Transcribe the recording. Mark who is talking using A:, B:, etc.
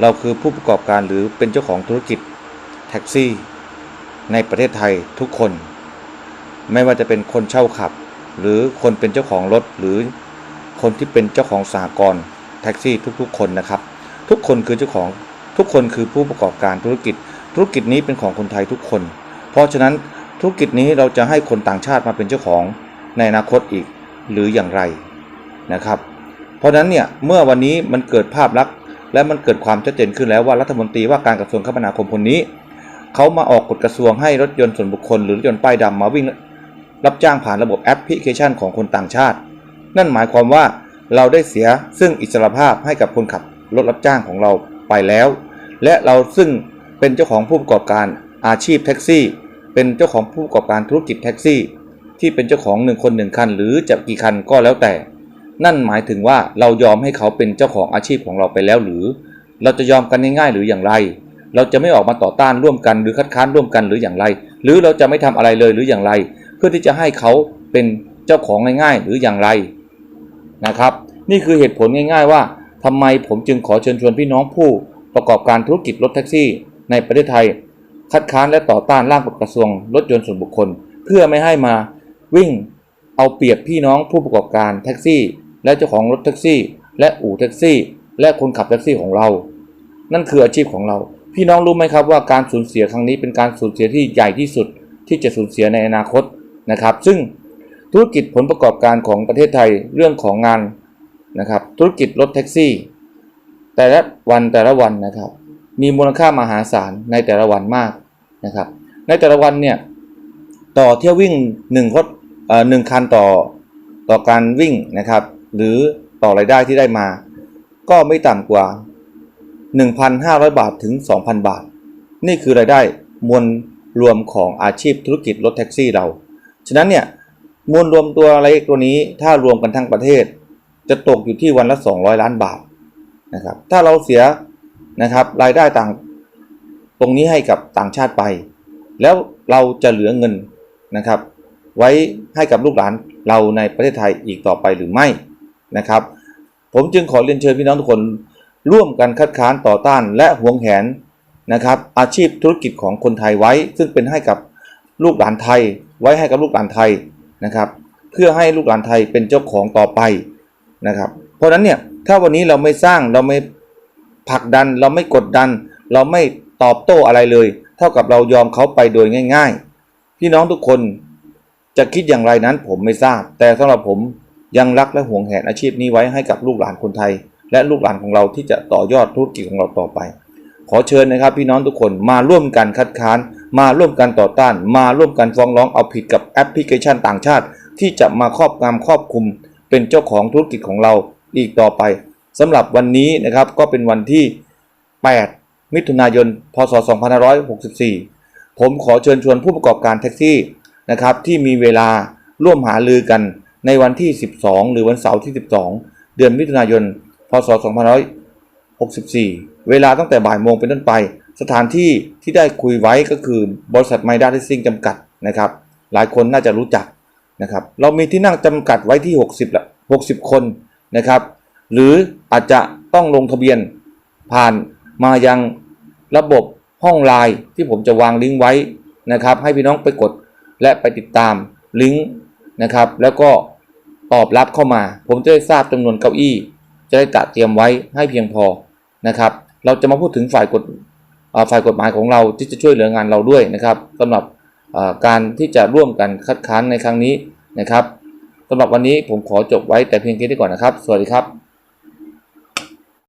A: เราคือผู้ประกอบการหรือเป็นเจ้าของธุรกิจแท็กซี่ ในประเทศไทยทุกคน ไม่ว่าจะเป็นคนเช่าขับ หรือคนเป็นเจ้าของรถหรือคนที่เป็นเจ้าของสหกรณ์แท็กซี่ทุกๆ คนนะครับ ทุกคนคือเจ้าของทุกคนคือผู้ประกอบการธุรกิจ ธุรกิจนี้เป็นของคนไทยทุกคน เพราะฉะนั้นธุรกิจนี้เราจะให้คนต่างชาติมาเป็นเจ้าของในอนาคตอีกหรืออย่างไรนะครับ เพราะฉะนั้นเนี่ยเมื่อวันนี้มันเกิดภาพลักษณ์ และมันเกิดความชัดเจนขึ้นแล้วว่ารัฐมนตรีว่าการกระทรวงคมนาคมคนนี้ เขามาออกกฎกระทรวงให้รถยนต์ส่วนบุคคลหรือรถยนต์ป้ายดำมาวิ่งรับจ้างผ่านระบบแอปพลิเคชันของคนต่างชาติ นั่นหมายความว่าเราได้เสียซึ่งอิสรภาพให้กับคนขับรถรับจ้างของเราไปแล้ว และเราซึ่งเป็นเจ้าของผู้ประกอบการอาชีพแท็กซี่ เป็นเจ้าของผู้ประกอบการธุรกิจแท็กซี่ ที่เป็นเจ้าของหนึ่งคนหนึ่งคัน หรือจะกี่คันก็แล้วแต่ นั่นหมายถึงว่าเรายอมให้เขาเป็นเจ้าของอาชีพของเราไปแล้วหรือ เราจะยอมกันง่ายๆหรืออย่างไร เราจะไม่ออกมาต่อต้านร่วมกันหรือคัดค้านร่วมกันหรืออย่างไร หรือเราจะไม่ทำอะไรเลยหรืออย่างไร เพื่อที่จะให้เขาเป็นเจ้าของง่ายๆหรืออย่างไรนะครับ นี่คือเหตุผลง่าย ๆ ว่าทำไมผมจึงขอเชิญชวนพี่น้องผู้ประกอบการธุรกิจรถแท็กซี่ ในประเทศไทย คัดค้านและต่อต้านร่างกฎกระทรวงรถยนต์ส่วนบุคคล เพื่อไม่ให้มาวิ่งเอาเปรียบพี่น้องผู้ประกอบการแท็กซี่ และเจ้าของรถแท็กซี่ และอู่แท็กซี่ และคนขับแท็กซี่ของเรา นั่นคืออาชีพของเรา พี่น้องรู้ไหมครับว่าการสูญเสียครั้งนี้เป็นการสูญเสียที่ใหญ่ที่สุดที่จะสูญเสียในอนาคตนะครับ ซึ่งธุรกิจผลประกอบการของประเทศไทยเรื่องของงานนะครับ ธุรกิจรถแท็กซี่ แต่ละวันแต่ละวันนะครับ มีมูลค่ามหาศาลในแต่ละวันมากนะครับ ในแต่ละวันเนี่ยต่อเที่ยววิ่งหนึ่งรถเอ่อหนึ่งคันต่อต่อการวิ่งนะครับ หรือต่อรายได้ที่ได้มา ก็ไม่ต่ำกว่า 1,500 บาทถึง 2,000 บาท นี่คือรายได้มวลรวมของอาชีพธุรกิจรถแท็กซี่เรา ฉะนั้นเนี่ยมวลรวมตัวอะไรตัวนี้ถ้ารวมกันทั้งประเทศ จะตกอยู่ที่วันละ 200 ล้านบาทนะครับถ้าเราเสียนะครับรายได้ต่างตรงนี้ให้กับต่างชาติไป แล้วเราจะเหลือเงินนะครับ ไว้ให้กับลูกหลานเราในประเทศไทยอีกต่อไปหรือไม่ นะครับ ผมจึงขอเรียนเชิญพี่น้องทุกคนร่วมกันคัดค้านต่อต้านและหวงแหนนะครับอาชีพธุรกิจของคนไทยไว้ ซึ่งเป็นให้กับลูกหลานไทย ไว้ให้กับลูกหลานไทยนะครับ เพื่อให้ลูกหลานไทยเป็นเจ้าของต่อไปนะครับ เพราะฉะนั้นเนี่ยถ้าวันนี้เราไม่สร้างเราไม่ผลักดันเราไม่กดดัน เราไม่ตอบโต้อะไรเลย เท่ากับเรายอมเขาไปโดยง่าย ๆ พี่น้องทุกคนจะคิดอย่างไรนั้นผมไม่ทราบ แต่สำหรับผม ยังรักและห่วงแหนอาชีพนี้ไว้ให้กับลูกหลานคนไทย และลูกหลานของเราที่จะต่อยอดธุรกิจของเราต่อไป ขอเชิญนะครับ พี่น้องทุกคนมาร่วมกันคัดค้าน มาร่วมกันต่อต้าน มาร่วมกันฟ้องร้องเอาผิดกับแอปพลิเคชันต่างชาติ ที่จะมาครอบงำครอบคุม เป็นเจ้าของธุรกิจของเราอีกต่อไปสำหรับวันนี้นะครับก็เป็นวันที่ 8 มิถุนายน พศ 2564 ผมขอเชิญชวนผู้ประกอบการแท็กซี่นะครับที่มีเวลาร่วมหาลือกัน ในวันที่ 12 หรือวันเสาร์ที่ 12 เดือนมิถุนายน พศ 2564 เวลาตั้งแต่บ่ายโมงเป็นต้นไป สถานที่ที่ได้คุยไว้ก็คือบริษัทไมด้าเทซิ่งจำกัดนะครับ หลายคนน่าจะรู้จักนะครับ เรามีที่นั่งจำกัดไว้ที่ 60ละ60 คนนะครับ หรืออาจจะต้องลงทะเบียนผ่านมายังระบบห้องไลน์ที่ผมจะวางลิงก์ไว้นะครับ ให้พี่น้องไปกดและไปติดตามลิงก์นะครับ แล้วก็ ตอบรับเข้ามา ผมจะได้ทราบจำนวนเก้าอี้ จะได้จัดเตรียมไว้ให้เพียงพอนะครับ เราจะมาพูดถึงฝ่ายกฎฝ่ายกฎหมายของเราที่จะช่วยเหลืองานเราด้วยนะครับสำหรับการที่จะร่วมกันคัดค้านในครั้งนี้นะครับสำหรับวันนี้ผมขอจบไว้แต่เพียงแค่นี้ก่อนนะครับ สวัสดีครับ